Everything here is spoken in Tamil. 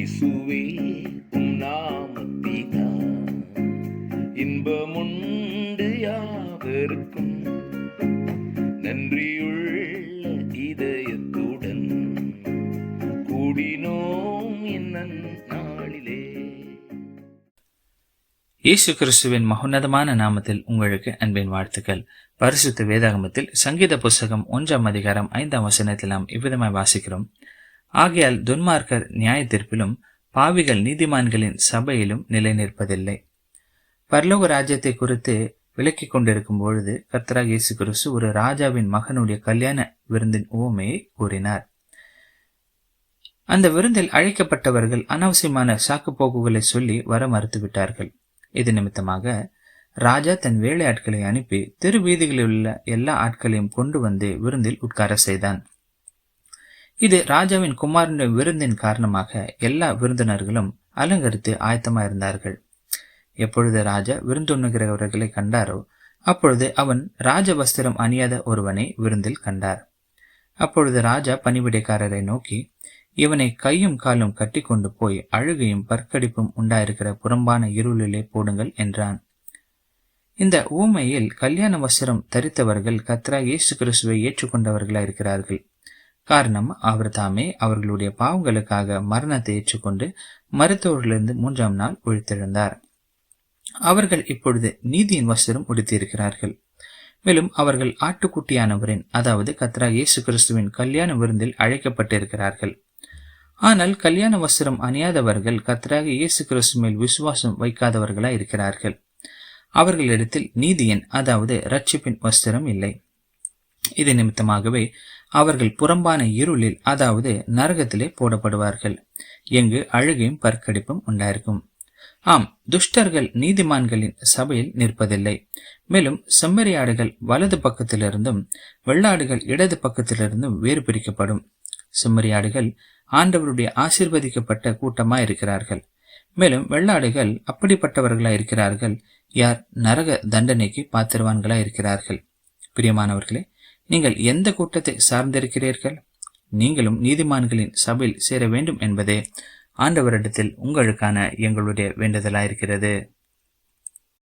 இசுவே உம் நாமத்தினால் இன்பமுண்டு யாவருக்கும் நன்றியுள்ள இதயத்துடன் கூடினோம் இன்னன் நாளிலே. இயேசு கிறிஸ்துவின் மகோன்னதமான நாமத்தில் உங்களுக்கு அன்பின் வாழ்த்துக்கள். பரிசுத்த வேதாகமத்தில் சங்கீத புஸ்தகம் ஒன்றாம் அதிகாரம் ஐந்தாம் வசனத்தில் நாம் இவ்விதமாய் வாசிக்கிறோம். ஆகையால் துன்மார்க்கர் நியாய தீர்ப்பிலும் பாவிகள் நீதிமான்களின் சபையிலும் நிலை நிற்பதில்லை பரலோக ராஜ்யத்தை குறித்து விளக்கிக் கொண்டிருக்கும் பொழுது கர்த்தராக இயேசு கிறிஸ்து ஒரு ராஜாவின் மகனுடைய கல்யாண விருந்தின் உவமையை கூறினார். அந்த விருந்தில் அழைக்கப்பட்டவர்கள் அனாவசியமான சாக்கு போக்குகளை சொல்லி வர மறுத்துவிட்டார்கள். இது நிமித்தமாக ராஜா தன் வேலை ஆட்களை அனுப்பி தெரு வீதிகளில் உள்ள எல்லா ஆட்களையும் கொண்டு வந்து விருந்தில் உட்கார செய்தான். இது ராஜாவின் குமாரனுடைய விருந்தின் காரணமாக எல்லா விருந்தினர்களும் அலங்கரித்து ஆயத்தமாயிருந்தார்கள். எப்பொழுது ராஜா விருந்துண்ணுகிறவர்களை கண்டாரோ அப்பொழுது அவன் ராஜ வஸ்திரம் அணியாத ஒருவனை விருந்தில் கண்டார். அப்பொழுது ராஜா பணிவிடைக்காரரை நோக்கி இவனை கையும் காலும் கட்டி கொண்டு போய் அழுகையும் பற்கடிப்பும் உண்டாயிருக்கிற புறம்பான இருளிலே போடுங்கள் என்றான். இந்த ஊமையில் கல்யாண வஸ்திரம் தரித்தவர்கள் கத்ரா இயேசு கிறிஸ்துவை ஏற்றுக்கொண்டவர்களாயிருக்கிறார்கள். இருக்கிறார்கள் காரணம் அவர் தாமே அவர்களுடைய பாவங்களுக்காக மரணத்தை ஏற்றுக்கொண்டு மருத்துவர்களிருந்து மூன்றாம் நாள் உழித்தெழுந்தார் அவர்கள் இப்பொழுது நீதியின் வஸ்திரம் உடுத்தியிருக்கிறார்கள் மேலும் அவர்கள் ஆட்டுக்குட்டியானவரின் அதாவது கத்ரா இயேசு கிறிஸ்துவின் கல்யாண விருந்தில் அழைக்கப்பட்டிருக்கிறார்கள். ஆனால் கல்யாண வஸ்திரம் அணியாதவர்கள் கத்ராக இயேசு கிறிஸ்து மேல் விசுவாசம் வைக்காதவர்களாய் இருக்கிறார்கள் அவர்களிடத்தில் நீதியின் அதாவது ரட்சிப்பின் வஸ்திரம் இல்லை. இது நிமித்தமாகவே அவர்கள் புறம்பான இருளில் அதாவது நரகத்திலே போடப்படுவார்கள். எங்கு அழுகையும் பற்கடிப்பும் உண்டாயிருக்கும். ஆம் துஷ்டர்கள் நீதிமான்களின் சபையில் நிற்பதில்லை. மேலும் செம்மறியாடுகள் வலது பக்கத்திலிருந்தும் வெள்ளாடுகள் இடது பக்கத்திலிருந்தும் வேறு பிரிக்கப்படும். செம்மறியாடுகள் ஆண்டவருடைய ஆசிர்வதிக்கப்பட்ட கூட்டமாய் இருக்கிறார்கள் மேலும் வெள்ளாடுகள் அப்படிப்பட்டவர்களாய் இருக்கிறார்கள் யார் நரக தண்டனைக்கு பாத்திரவான்களாய் இருக்கிறார்கள் பிரியமானவர்களே நீங்கள் எந்த கூட்டத்தை சார்ந்திருக்கிறீர்கள்? நீங்களும் நீதிமான்களின் சபையில் சேர வேண்டும் என்பதே ஆண்டவரிடத்தில் உங்களுக்கான எங்களுடைய வேண்டுதலாயிருக்கிறது.